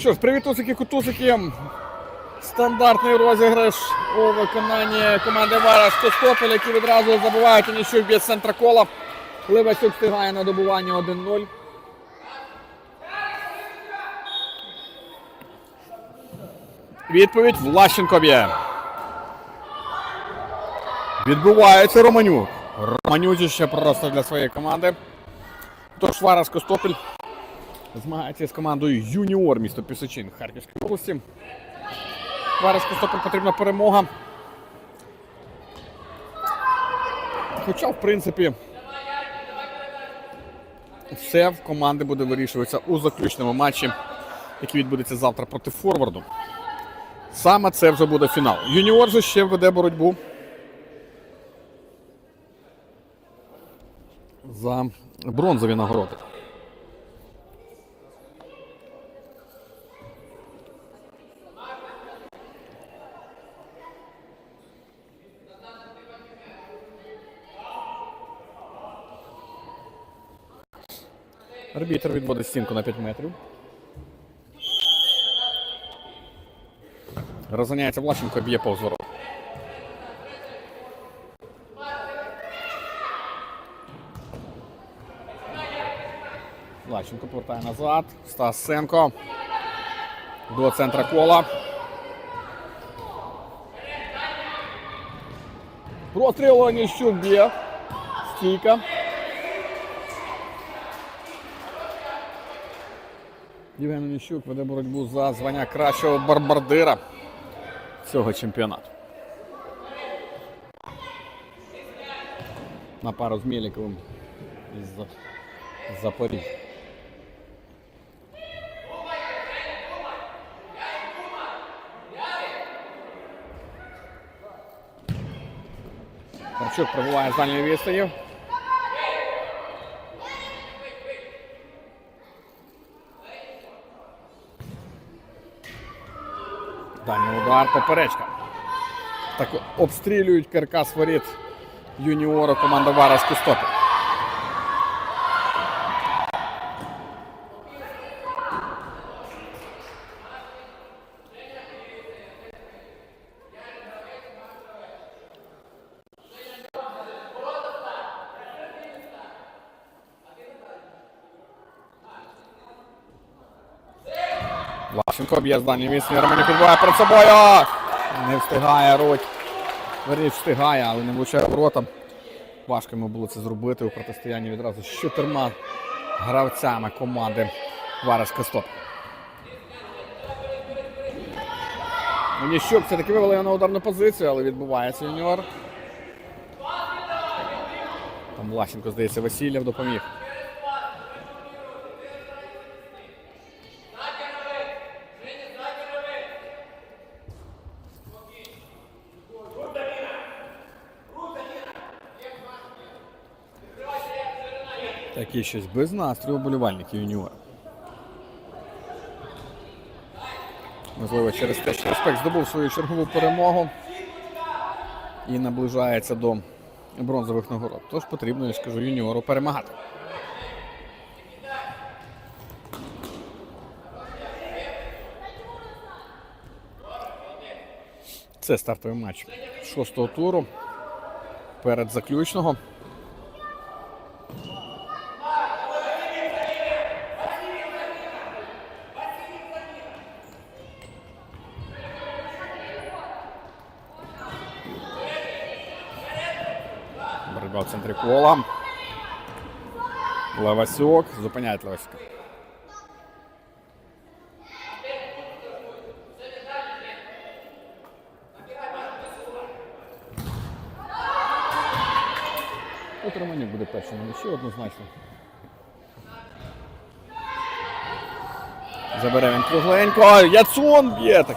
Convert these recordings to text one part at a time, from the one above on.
Що ж, привіт, усики кутусики. Стандартний розіграш у виконанні команди Вараш Костопель, які відразу забувають у нічого б'є центра кола. Ливасюк встигає на добування 1-0. Відповідь Влащенко б'є. Відбувається Романюк. Романючище просто для своєї команди. Тож Вараш Костопель змагається з командою Юніор місто Пісочин Харківської області. Вараш Костопель потрібна перемога. Хоча, в принципі, все в команди буде вирішуватися у заключному матчі, який відбудеться завтра проти Форварду. Саме це вже буде фінал. Юніор же ще веде боротьбу за бронзові нагороди. Арбітр відводить стінку на 5 метрів. Розганяється Влащенко, б'є повз ворот. Влащенко повертає назад. Стас Сенко. До центра кола. Простріл Оніщук б'є. Стійка. Євген Оніщук веде боротьбу за звання кращого барбардира цього чемпіонату. На пару з Мєліковим із За- Запоріжжя. Марчук пробуває з дальньої відстані. Дальній удар, поперечка. Так обстрілюють каркас воріт юніору команда Варас Кустопі. Влащенко б'є з дальньої відстані. Відбуває перед собою. Не встигає Роть. Верніше встигає, але не влучає воротам. Важко йому було це зробити у протистоянні відразу з чотирма гравцями команди Вараш Кастоп. Ніщук все-таки вивели на ударну позицію, але відбувається юніор. Там Влащенко, здається, Васильєв допоміг. Такі щось без настрою болівальників юніора. Можливо, через те, що респект здобув свою чергову перемогу і наближається до бронзових нагород. Тож потрібно, я скажу, юніору перемагати. Це стартовий матч шостого туру перед заключного. Боротьба в центрі кола. Левасюк. Зупиняють Левасюка. Романюк буде першим на м'ячі однозначно. Забере він кругленько. Яцун б'є так.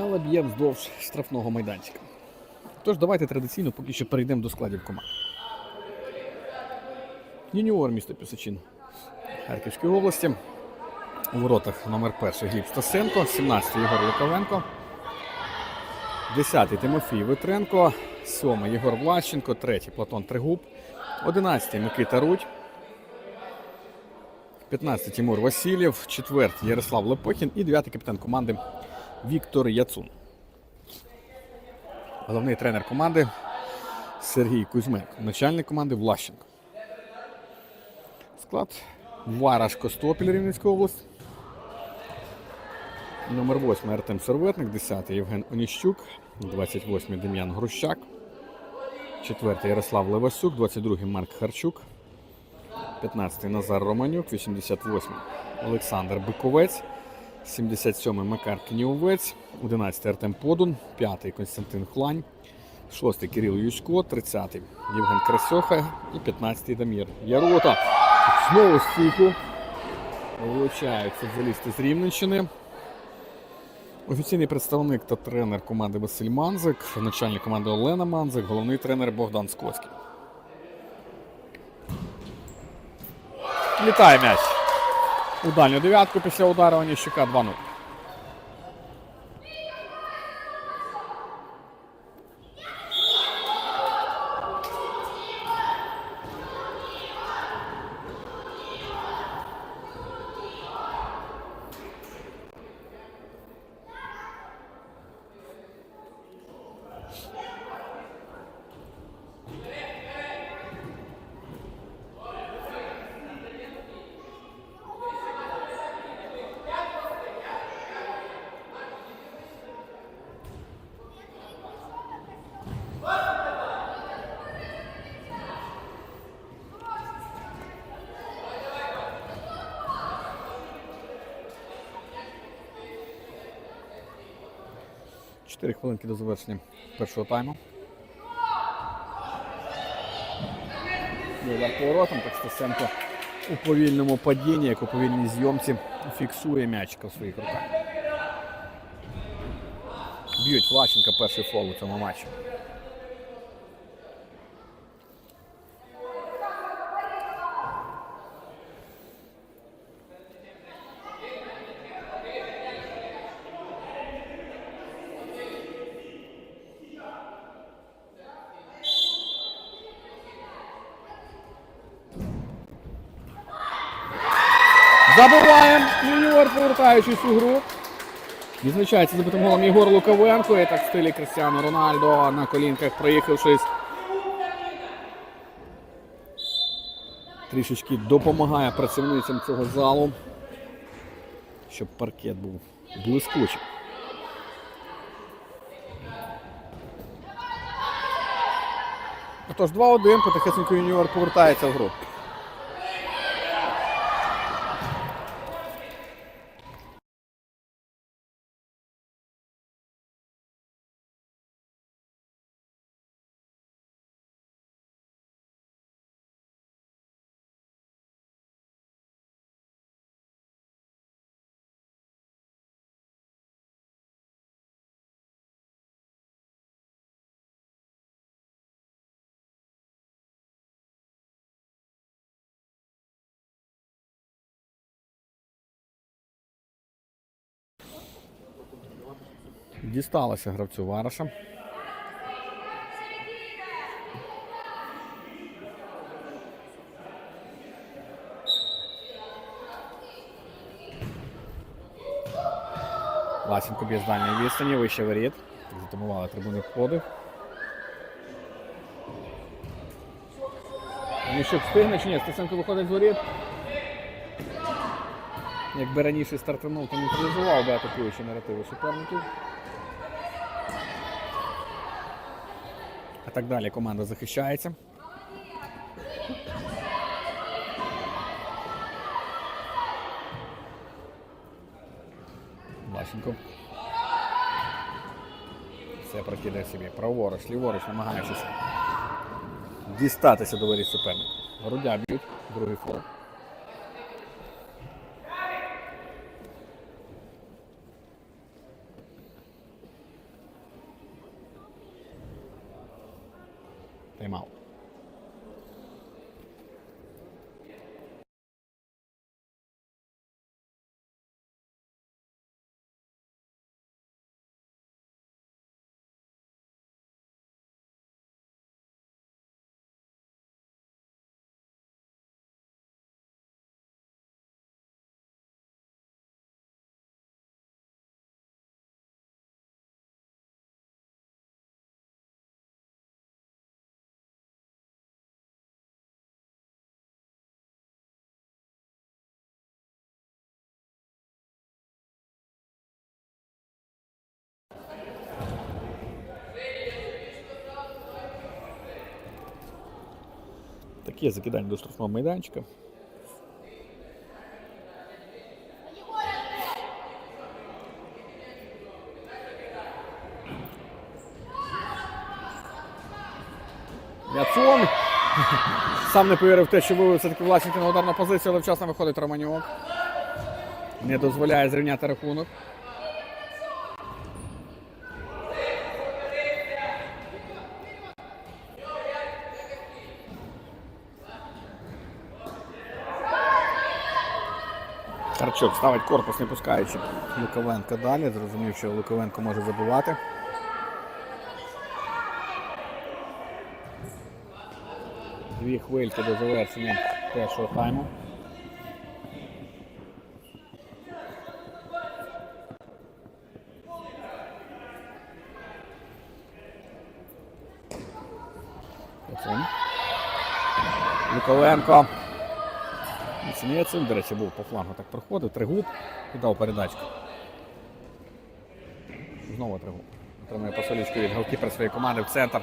Але б'є вздовж штрафного майданчика. Тож давайте традиційно поки що перейдемо до складів команд. Юніор місто Пісочин Харківської області. У воротах номер перший Гліб Стасенко, 17-й Єгор Луковенко, 10-й Тимофій Витренко, 7-й Єгор Влащенко, 3-й Платон Тригуб, 11-й Микита Рудь, 15 Тимур Васильєв, 4 Ярослав Лепохін і 9 капітан команди Віктор Яцун. Головний тренер команди Сергій Кузьменко. Начальник команди Влащенко. Склад Вараш Костопіль Рівненської області. Номер 8 Артем Серветник, 10 Євген Оніщук, 28 Дем'ян Грущак, 4 Ярослав Левасюк, 22 Марк Харчук, 15 Назар Романюк, 88 Олександр Биковець, 77 Макар Кнівець, 11 Артем Подун, 5-й Константин Хлань, 6 Кирил Ючко, 30 Євген Красьоха і 15-й Дамір Ярота. Знову стійку. Влучають футболісти з Рівненщини. Офіційний представник та тренер команди Василь Манзик, начальник команди Олена Манзик, головний тренер Богдан Скоцький. Літає м'яч. У дальню дев'ятку після удару Оніщука 2-0. Чотири хвилинки до завершення першого тайму. Удар поворотом, так Стасенко у повільному падінні, як у повільній зйомці, фіксує м'ячика в своїх руках. Б'ють Влащенка перший фол у цьому матчі. Забуваємо юніор, повертаючись у гру. Відзначається забитим голом Єгор Луковенко. І так в стилі Крістіану Рональдо на колінках проїхавшись. Трішечки допомагає працівницям цього залу, щоб паркет був блискучий. Отож, 2-1, потихесенько юніор повертається в гру. Дісталося гравцю Вараша. Власенко б'є з дальньої відстані, вище воріт. Затамували трибуни входи. Ніщук встигне чи ні? Стеценко виходить з воріт. Якби раніше стартанув, то не нейтралізував би атакуючі наративи суперників. Так далі команда захищається. Влащенко. Все прокидає собі. Праворуч, ліворуч, намагаючись дістатися до воріт суперника. Рудя б'ють, другий фол. Тайм-аут. Таке закидання до штрафного майданчика. Яцун. Сам не повірив в те, що вивів все-таки Власенко на ударну позицію, але вчасно виходить Романюк. Не дозволяє зрівняти рахунок. Харчок ставить корпус, не пускаючи Луковенка далі. Зрозумів, що Луковенко може забивати. Дві хвильки до завершення першого тайму. Луковенко. Сініцин, до речі, був по флангу так проходив. Тригуб і дав передачку. Знову тригуб. Отримує посолічку від голкіпер своєї команди в центр.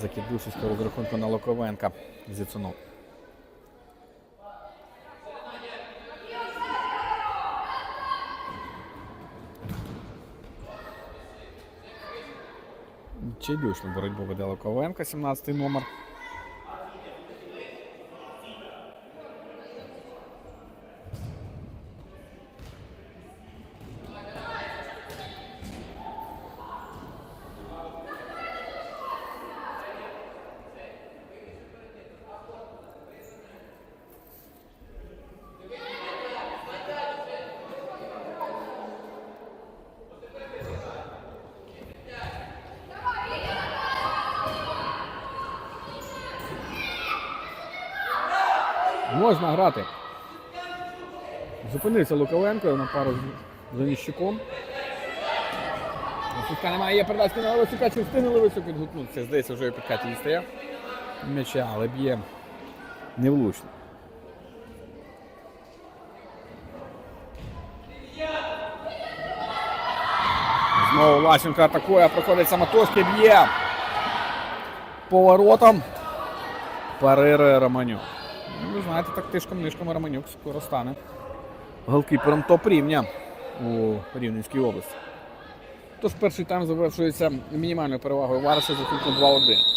Закидушечка розрахунку на Луковенка. Зіцунув. Чайдушну боротьбу веде Луковенко, 17 номер. Можна грати. Зупинився Луковенко на пару з Заніщуком. Лисюка немає, є передачка на Лисюка, чи встигнули Лисюк відгукнутися. Здається, вже у підкаті дістає м'яча, але б'є невлучно. Знову Лащенко атакує, проходить самотужки, б'є поворотом. Парирує Романюк. Ну, ви знаєте, так тишком-нишком Романюк скоро стане голкіпером топ-рівня у Рівненській області. Тож перший тайм завершується мінімальною перевагою Вареса за рахунком 2-1.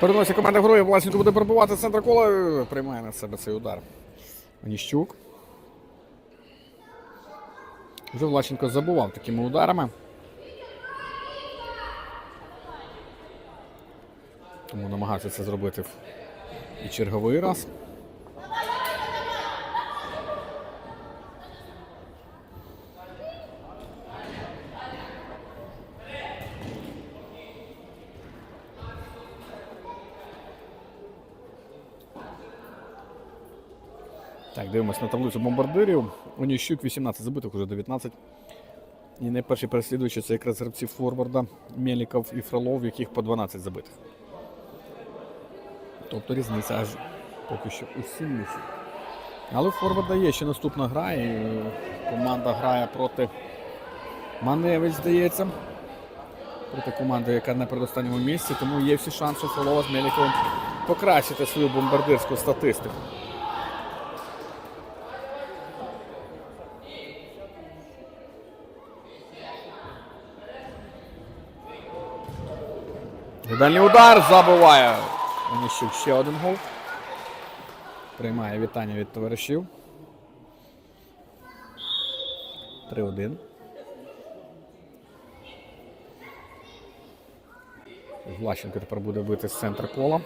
Переносить команда Грою Власенко буде перебувати центр кола, приймає на себе цей удар. Ніщук. Вже Влащенко забував такими ударами. Тому намагався це зробити і черговий раз. Дивимось на таблицю бомбардирів. Оніщук 18 забитих, уже 19. І найперші переслідуючі це якраз гравці Форварда, Меліков і Фролов, яких по 12 забитих. Тобто різниця аж поки що у 7 місяців. Але у Форварда є ще наступна гра, і команда грає проти Маневич, здається. Проти команди, яка на передостанньому місці, тому є всі шанси Фролова з Меліковим покращити свою бомбардирську статистику. Дальній удар забиває. Оніщук ще один гол. Приймає вітання від товаришів. 3-1. Влащенко тепер буде бити з центра кола.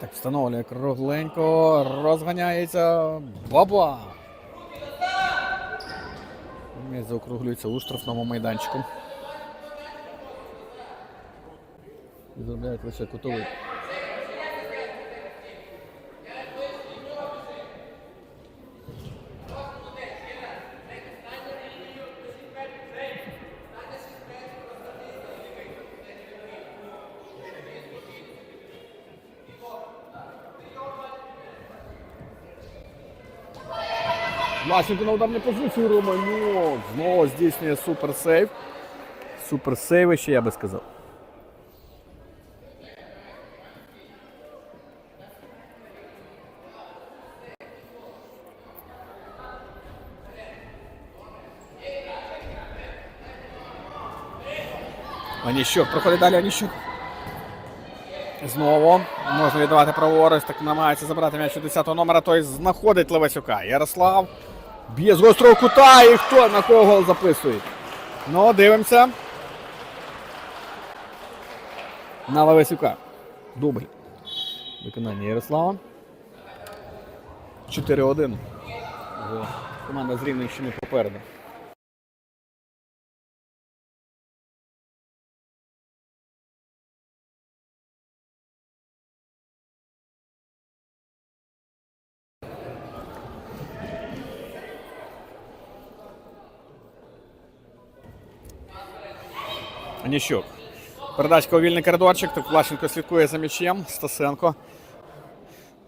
Так, встановлює кругленько, розганяється. Баба! Заокруглюється у штрафному майданчику. І зробляють лише кутовий. Власенко на ударну позицію Романюк. Знову здійснює суперсейв. Суперсейвище, я би сказав. Аніщук, проходить далі Аніщук. Знову можна віддавати праворуч, так намагається забрати м'яч у 10-го номера, той знаходить Левасюка. Ярослав б'є з гострого кута і хто на кого гол записує. Ну, дивимося. На Левасюка. Дубль. Виконання Ярослава. 4-1. Команда з Рівненщини попереду. Аніщук. Передачка у вільний коридорчик. Так Влащенко слідкує за м'ячем. Стасенко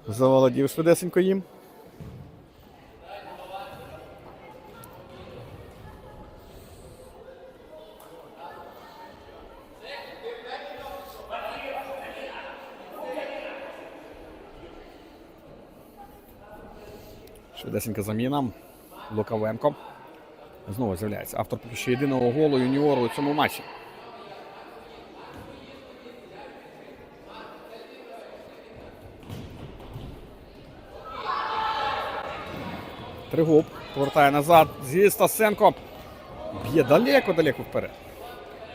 заволодів швидесенько їм. Швидесенька заміна. Луковенко. Знову з'являється. Автор поки що єдиного голу юніору у цьому матчі. Тригуб повертає назад. Зі Стасенко. Б'є далеко-далеко вперед.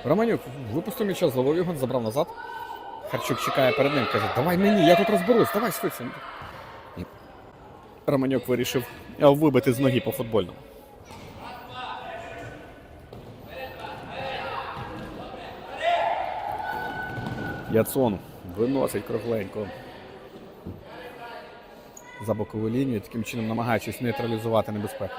Романюк випустив м'яча, зловив його, забрав назад. Харчук чекає перед ним, каже, давай мені, я тут розберусь, давай швидше. Романюк вирішив е, вибити з ноги по футбольному. Яцон виносить кругленько за бокову лінію, таким чином намагаючись нейтралізувати небезпеку.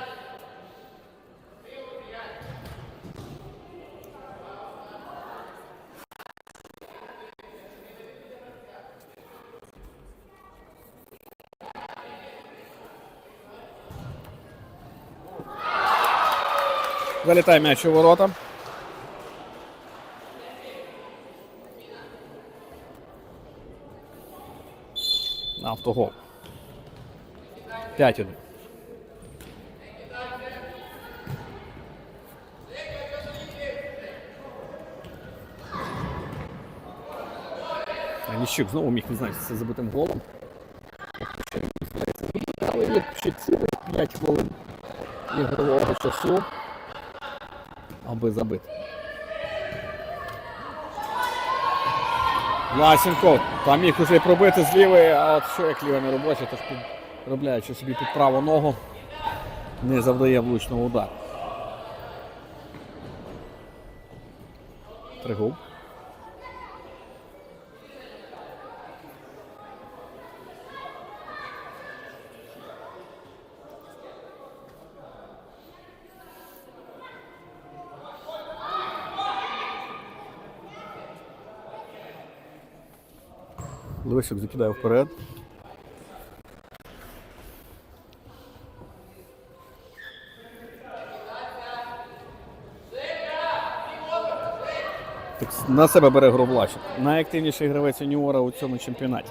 Залітає м'яч у ворота. Автогол. 5-1. Аніщук знову міг відзначитися забитим голом. Але є ще цілих 5 хвилин ігрового часу, аби забити. Власенко, там міг уже пробити з лівої, а от що як ліва не робоча, тож Робляючи собі під праву ногу, не завдає влучного удару. Тригуб. Лисик закидає вперед. На себе бере Гровлачик. Найактивніший гравець юніора у цьому чемпіонаті.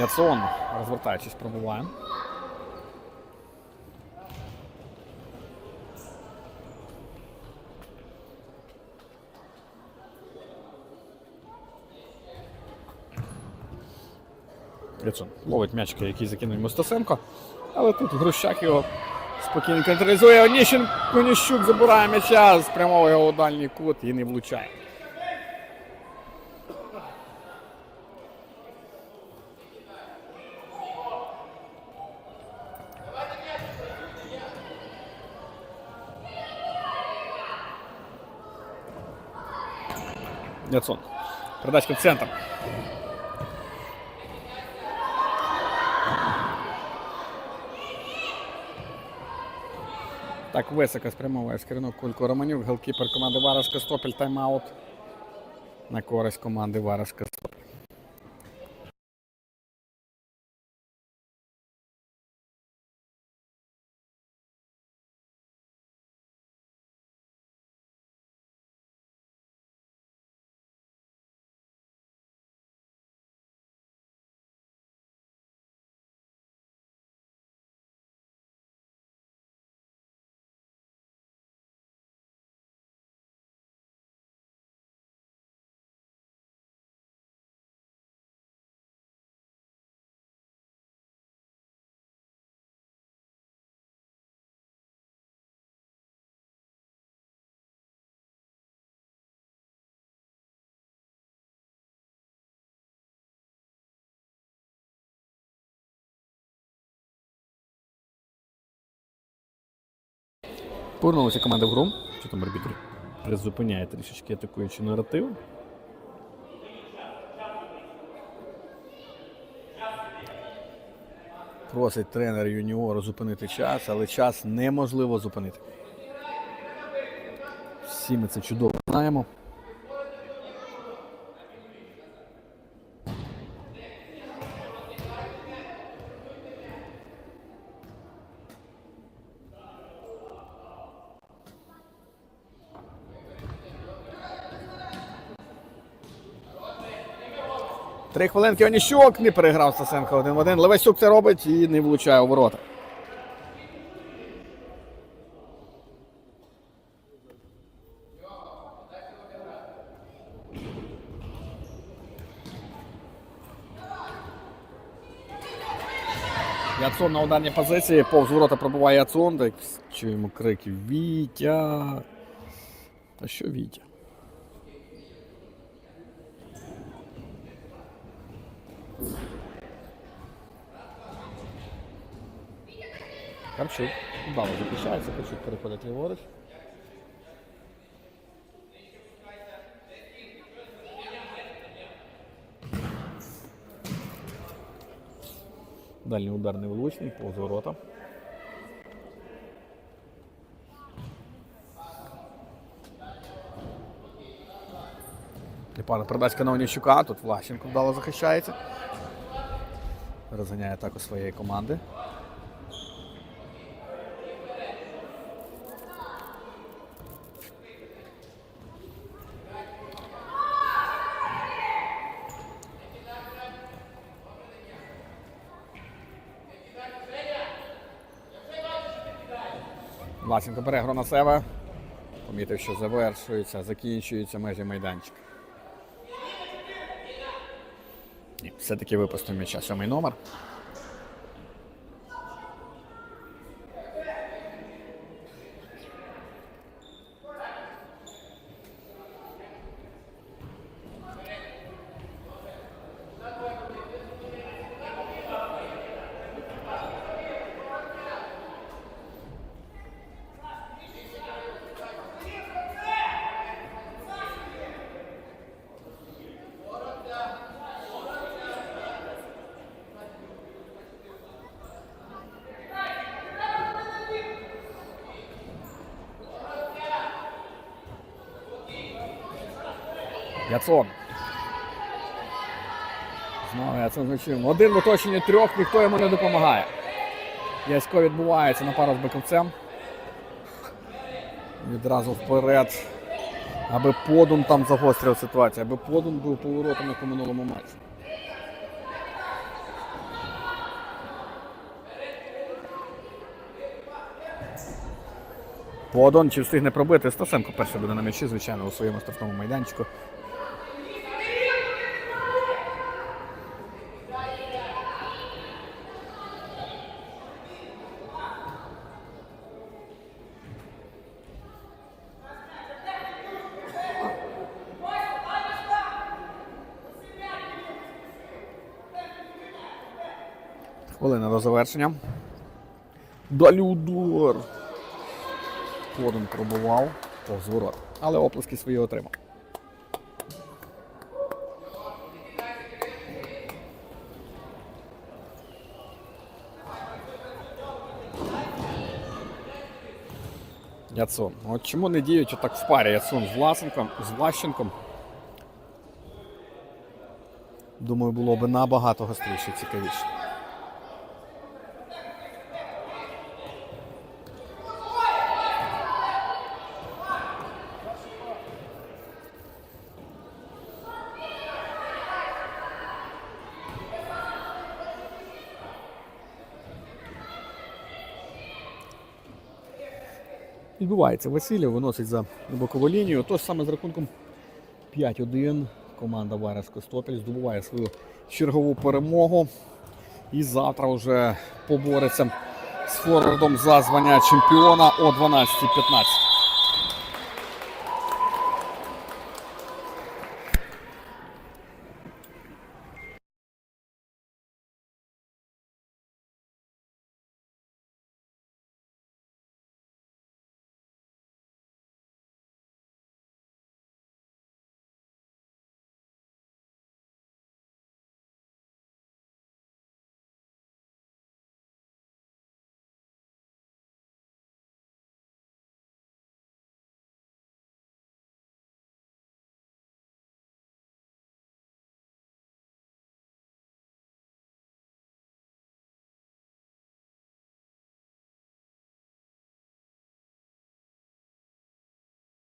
Яцон, розвертаючись, пробуває. Яцон ловить м'ячки, який закинув Мостасенко. Але тут Грущак його спокійно контролює. Оніщенко Оніщук забирає м'яча, спрямовує його у дальній кут і не влучає. Яцон. Передачка в центр. Так, високо спрямовує скрину кульку Романюк, голкіпер команди Варашка Стопіль, тайм-аут на користь команди Варашка Стопіль. Повернулася команда в гру. Що там арбітр призупиняє трішечки атакуючий наратив. Просить тренер юніору зупинити час, але час неможливо зупинити. Всі ми це чудово знаємо. Три хвилинки Оніщук не переграв Стасенко один в один. Левесюк це робить і не влучає у ворота. Яцун на ударній позиції, повз ворота пробуває Яцун, так чуємо крики Вітя. Та що Вітя? Карчук. Вдало захищається, Карчук переходить ліворуч. Дальній удар невеличний, повз ворота. Пане передачка на Онівчука, тут Влащенко вдало захищається. Розганяє атаку своєї команди. Власенко бере гру на себе. Помітив, що завершується, закінчується межі майданчика. Ні, все-таки випустив м'яча сьомий номер. Яцон. Знову Яцон значив. Один в оточенні трьох, ніхто йому не допомагає. Ясько відбувається на пару з Биковцем. Відразу вперед. Аби подум там загострив ситуацію, аби подум був поворотом, як у минулому матчі. Подон чи встигне пробити? Стасенко перший буде на м'ячі, звичайно, у своєму штрафному майданчику. Хвилина до завершення. Далі удар. Подон пробував повз ворот. Але оплески свої отримав. Яцун. От чому не діють отак в парі Яцун з Власенком, з Влащенком? Думаю, було б набагато гостріше цікавіше. Відбувається Васильєв, виносить за бокову лінію. Тож саме з рахунком 5-1 команда Варес Костопіль здобуває свою чергову перемогу. І завтра вже побореться з форвардом за звання чемпіона о 12.15.